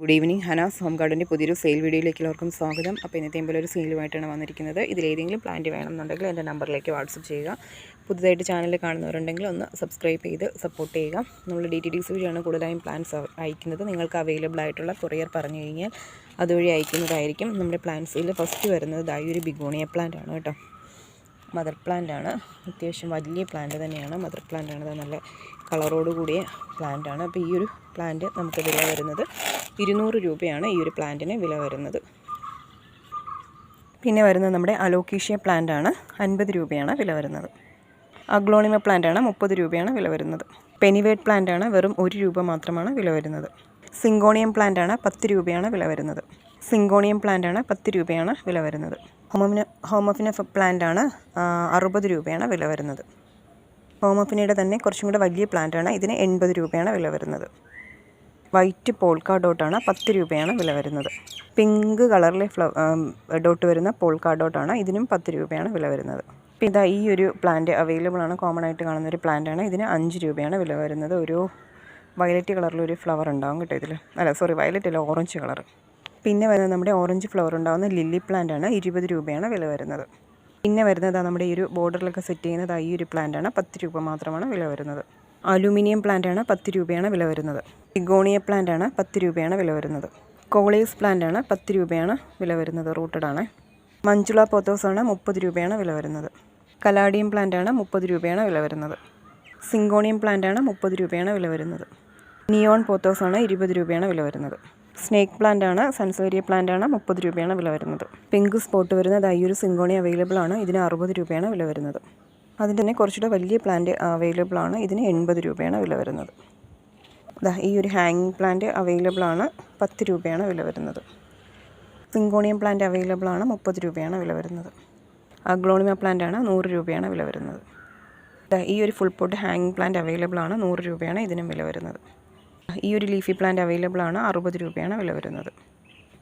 Good evening Hanas home ഗാർഡന്റെ പുതിയൊരു sale വീഡിയോയിലേക്ക് എല്ലാവർക്കും സ്വാഗതം. അപ്പോൾ ഇന്നത്തെയും പോലെ ഒരു സെയിലുമായിട്ടാണ് വന്നിരിക്കുന്നത്. ഇതിലേതെങ്കിലും പ്ലാന്റ് വേണമെന്നുണ്ടെങ്കിൽ എന്റെ നമ്പറിലേക്ക് വാട്സപ്പ് ചെയ്യുക. പുതുതായിട്ട് ചാനൽ കാണുന്നവരുണ്ടെങ്കിൽ ഒന്ന് സബ്സ്ക്രൈബ് ചെയ്ത് സപ്പോർട്ട് ചെയ്യുക. നമ്മൾ ഡി ടി ഡി സി വഴിയാണ് കൂടുതലായും പ്ലാൻസ് അയക്കുന്നത്. നിങ്ങൾക്ക് അവൈലബിൾ ആയിട്ടുള്ള കൊറിയർ പറഞ്ഞു കഴിഞ്ഞാൽ അതുവഴി അയക്കുന്നതായിരിക്കും. നമ്മുടെ പ്ലാൻസിൽ ഫസ്റ്റ് വരുന്നത് ഈ ഒരു ബിഗോണിയ പ്ലാന്റ് ആണ് കേട്ടോ. മദർ പ്ലാന്റ് ആണ് അത്യാവശ്യം വലിയ പ്ലാന്റ് തന്നെയാണ്. മദർ പ്ലാന്റ് ആണ്. നല്ല കളറോട് കൂടിയ പ്ലാന്റ് ആണ്. അപ്പോൾ ഈ ഒരു പ്ലാന്റ് നമുക്ക് വില വരുന്നത് ഇരുന്നൂറ് രൂപയാണ് ഈ ഒരു പ്ലാന്റിന് വില വരുന്നത്. പിന്നെ വരുന്നത് നമ്മുടെ അലോക്കീഷ്യ പ്ലാന്റ് ആണ്. അൻപത് രൂപയാണ് വില വരുന്നത്. അഗ്ലോണിമ പ്ലാന്റ് ആണ് മുപ്പത് രൂപയാണ് വില വരുന്നത്. പെനിവേറ്റ് പ്ലാന്റ് ആണ് വെറും ഒരു രൂപ മാത്രമാണ് വില വരുന്നത്. സിങ്കോണിയം പ്ലാന്റ് ആണ് പത്ത് രൂപയാണ് വില വരുന്നത്. സിങ്കോണിയം പ്ലാന്റ് ആണ് പത്ത് രൂപയാണ് വില വരുന്നത്. ഹോമോമിന ഹോമോഫിന പ്ലാന്റാണ് അറുപത് രൂപയാണ് വില വരുന്നത്. ഹോമോഫിനയുടെ തന്നെ കുറച്ചും കൂടെ വലിയ പ്ലാന്റാണ് ഇതിന് എൺപത് രൂപയാണ് വില വരുന്നത്. വൈറ്റ് പോൾക്കാ ഡോട്ടാണ് പത്ത് രൂപയാണ് വില വരുന്നത്. പിങ്ക് കളറിലെ ഫ്ലവർ ഡോട്ട് വരുന്ന പോൾക്കാ ഡോട്ടാണ് ഇതിനും പത്ത് രൂപയാണ് വില വരുന്നത്. പിന്നെ ഇതാ ഈ ഒരു പ്ലാന്റ് അവൈലബിൾ ആണ് കോമൺ ആയിട്ട് കാണുന്ന ഒരു പ്ലാന്റ് ആണ് ഇതിന് അഞ്ച് രൂപയാണ് വില വരുന്നത്. ഒരു വയലറ്റ് കളറിലൊരു ഫ്ലവർ ഉണ്ടാവും കേട്ടോ ഇതിൽ അല്ല സോറി വയലറ്റ് അല്ല ഓറഞ്ച് കളർ പിന്നെ വരുന്നത് നമ്മുടെ ഓറഞ്ച് ഫ്ലവർ ഉണ്ടാകുന്ന ലില്ലി പ്ലാന്റ് ആണ്. ഇരുപത് രൂപയാണ് വില വരുന്നത്. പിന്നെ വരുന്നത് നമ്മുടെ ഈ ഒരു ബോർഡറിലൊക്കെ സെറ്റ് ചെയ്യുന്നത് ഈ ഒരു പ്ലാന്റ് ആണ്. പത്ത് രൂപ മാത്രമാണ് വില വരുന്നത്. അലൂമിനിയം പ്ലാന്റ് ആണ്. പത്ത് രൂപയാണ് വില വരുന്നത്. ഇഗോണിയ പ്ലാന്റ് ആണ്. പത്ത് രൂപയാണ് വില വരുന്നത്. കോളേസ് പ്ലാന്റ് ആണ്. പത്ത് രൂപയാണ് വില വരുന്നത്. റൂട്ടഡ് ആണ്. മഞ്ചുള പോത്തോസ് ആണ്. മുപ്പത് രൂപയാണ് വില വരുന്നത്. കലാഡിയം പ്ലാന്റ് ആണ്. മുപ്പത് രൂപയാണ് വില വരുന്നത്. സിങ്കോണിയം പ്ലാന്റ് ആണ്. മുപ്പത് രൂപയാണ് വില വരുന്നത്. നിയോൺ പോത്തോസ് ആണ്. ഇരുപത് രൂപയാണ് വില വരുന്നത്. സ്നേക്ക് പ്ലാന്റ് ആണ് സൺസേരിയ പ്ലാന്റ് ആണ് മുപ്പത് രൂപയാണ് വില വരുന്നത്. പിങ്ക് സ്പോട്ട് വരുന്നത് ഈ ഒരു സിങ്കോണി അവൈലബിൾ ആണ് ഇതിന് അറുപത് രൂപയാണ് വില വരുന്നത്. അതിന് തന്നെ കുറച്ചുകൂടെ വലിയ പ്ലാന്റ് അവൈലബിൾ ആണ് ഇതിന് എൺപത് രൂപയാണ് വില വരുന്നത്. ഈ ഒരു ഹാങ്ങിങ് പ്ലാന്റ് അവൈലബിൾ ആണ് പത്ത് രൂപയാണ് വില വരുന്നത്. സിങ്കോണിയം പ്ലാന്റ് അവൈലബിൾ ആണ് മുപ്പത് രൂപയാണ് വില വരുന്നത്. അഗ്ലോണിമ പ്ലാന്റ് ആണ് നൂറ് രൂപയാണ് വില വരുന്നത്. ഈ ഒരു ഫുൾ പോട്ട് ഹാങ്ങിങ് പ്ലാന്റ് അവൈലബിൾ ആണ് നൂറ് രൂപയാണ് ഇതിനും വില വരുന്നത്. ഈ ഒരു ലീഫി പ്ലാന്റ് അവൈലബിൾ ആണ്. അറുപത് രൂപയാണ് വില വരുന്നത്.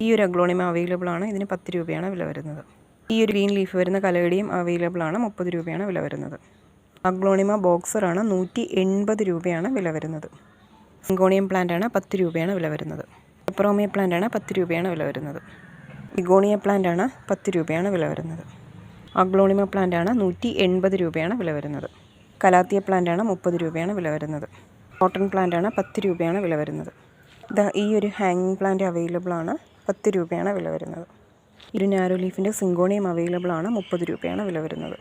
ഈ ഒരു അഗ്ലോണിമ അവൈലബിൾ ആണ്. ഇതിന് പത്ത് രൂപയാണ് വില വരുന്നത്. ഈ ഒരു ഗ്രീൻ ലീഫ് വരുന്ന കലകടിയും അവൈലബിൾ ആണ്. മുപ്പത് രൂപയാണ് വില വരുന്നത്. അഗ്ലോണിമ ബോക്സർ ആണ്. നൂറ്റി എൺപത് രൂപയാണ് വില വരുന്നത്. സിങ്കോണിയം പ്ലാന്റ് ആണ് പത്ത് രൂപയാണ് വില വരുന്നത്. പെപ്പറോമിയ പ്ലാന്റ് ആണ് പത്ത് രൂപയാണ് വില വരുന്നത്. ഇഗോണിയ പ്ലാന്റ് ആണ് പത്ത് രൂപയാണ് വില വരുന്നത്. അഗ്ലോണിമ പ്ലാന്റ് ആണ് നൂറ്റി എൺപത് രൂപയാണ് വില വരുന്നത്. കലാത്തിയ പ്ലാന്റ് ആണ് മുപ്പത് രൂപയാണ് വില വരുന്നത്. കോട്ടൺ പ്ലാന്റ് ആണ് പത്ത് രൂപയാണ് വില വരുന്നത്. ദാ ഈ ഒരു ഹാങ്ങിങ് പ്ലാന്റ് അവൈലബിൾ ആണ്. പത്ത് രൂപയാണ് വില വരുന്നത്. ഒരു നാരോ ലീഫിന്റെ സിങ്കോണിയം അവൈലബിൾ ആണ്. മുപ്പത് രൂപയാണ് വില വരുന്നത്.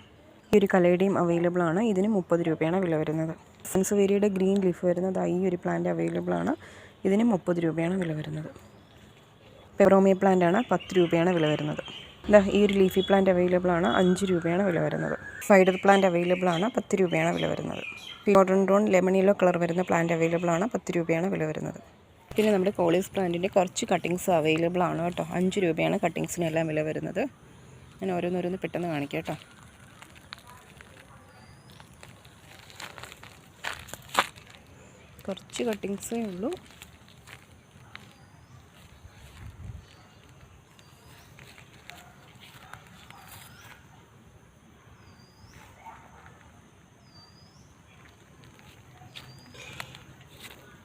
ഈ ഒരു കലയുടെയും അവൈലബിൾ ആണ്. ഇതിന് മുപ്പത് രൂപയാണ് വില വരുന്നത്. സെൻസുവേരിയുടെ ഗ്രീൻ ലീഫ് വരുന്നത് ഈ ഒരു പ്ലാന്റ് അവൈലബിൾ ആണ്. ഇതിന് മുപ്പത് രൂപയാണ് വില വരുന്നത്. പെറോമിയ പ്ലാന്റ് ആണ് പത്ത് രൂപയാണ് വില വരുന്നത്. ദാ ഈ ഒരു ലീഫി പ്ലാന്റ് അവൈലബിൾ ആണ്. അഞ്ച് രൂപയാണ് വില വരുന്നത്. ഫൈഡർ പ്ലാന്റ് അവൈലബിൾ ആണ്. പത്ത് രൂപയാണ് വില വരുന്നത്. ഫിയോഡൻഡ്രോൺ ലെമൺ യെല്ലോ കളർ വരുന്ന പ്ലാന്റ് അവൈലബിൾ ആണ്. പത്ത് രൂപയാണ് വില വരുന്നത്. പിന്നെ നമ്മുടെ കോളേജ് പ്ലാന്റിന്റെ കുറച്ച് കട്ടിങ്സ് അവൈലബിൾ ആണ് കേട്ടോ. അഞ്ച് രൂപയാണ് കട്ടിങ്സിനെല്ലാം വില വരുന്നത്. ഞാൻ ഓരോന്നോരോന്ന് പെട്ടെന്ന് കാണിക്കാം കേട്ടോ. കുറച്ച് കട്ടിങ്സേ ഉള്ളൂ.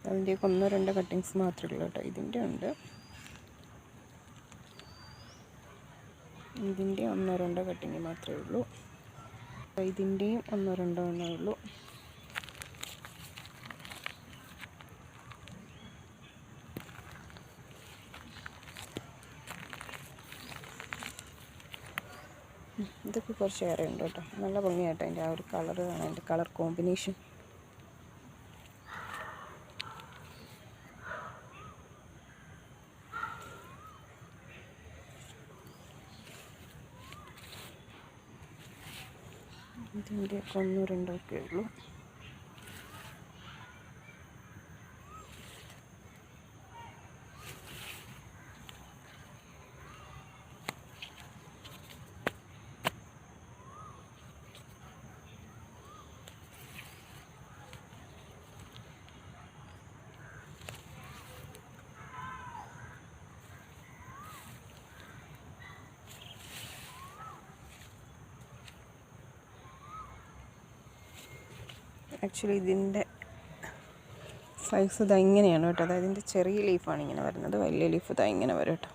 അതിന്റെയൊക്കെ ഒന്നോ രണ്ടോ കട്ടിങ്സ് മാത്രമേ ഉള്ളൂ കേട്ടോ. ഇതിന്റെ ഉണ്ട്. ഇതിന്റെ ഒന്നോ രണ്ടോ കട്ടിങ് മാത്രമേ ഉള്ളൂ. ഇതിന്റെയും ഒന്നോ രണ്ടോ എണ്ണേ ഉള്ളൂ. ഇതൊക്കെ കുറച്ച് ഏറെ ഉണ്ട് കേട്ടോ. നല്ല ഭംഗിയായിട്ടോ അതിന്റെ ആ ഒരു കളർ കാണാൻ കളർ കോമ്പിനേഷൻ ഇതിന്റെ ഒക്കെ ആക്ച്വലി ഇതിന്റെ സൈസ് ഇതാ ഇങ്ങനെയാണ് കേട്ടോ. അതായത് ഇതിന്റെ ചെറിയ ലീഫാണ് ഇങ്ങനെ വരുന്നത്. വലിയ ലീഫ് ഇതാ ഇങ്ങനെ വരും കേട്ടോ.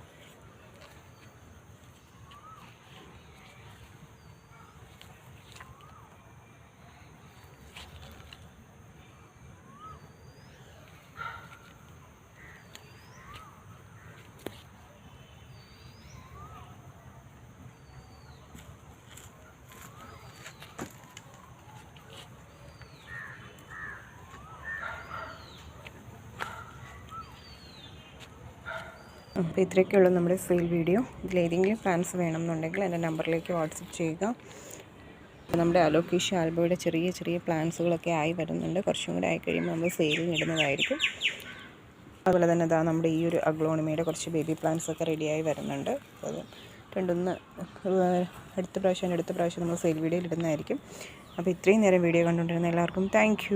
അപ്പോൾ ഇത്രയൊക്കെയുള്ളൂ നമ്മുടെ സെയിൽ വീഡിയോ. ഇതിലേതെങ്കിലും പ്ലാൻസ് വേണമെന്നുണ്ടെങ്കിൽ എന്റെ നമ്പറിലേക്ക് വാട്സപ്പ് ചെയ്യുക. നമ്മുടെ അലോക്കേഷ്യ ആൽബോയുടെ ചെറിയ ചെറിയ പ്ലാൻസുകളൊക്കെ ആയി വരുന്നുണ്ട്. കുറച്ചും കൂടെ ആയി കഴിയുമ്പോൾ നമ്മൾ സെയിലിന് ഇടുന്നതായിരിക്കും. അതുപോലെ തന്നെ ഇതാ നമ്മുടെ ഈ ഒരു അഗ്ലോണിമയുടെ കുറച്ച് ബേബി പ്ലാന്റ്സ് ഒക്കെ റെഡിയായി വരുന്നുണ്ട്. അത് രണ്ടൊന്ന് അടുത്ത പ്രാവശ്യം അടുത്ത പ്രാവശ്യം നമ്മൾ സെയിൽ വീഡിയോയിൽ ഇടുന്നതായിരിക്കും. അപ്പോൾ ഇത്രയും നേരം വീഡിയോ കണ്ടുകൊണ്ടിരുന്ന എല്ലാവർക്കും താങ്ക്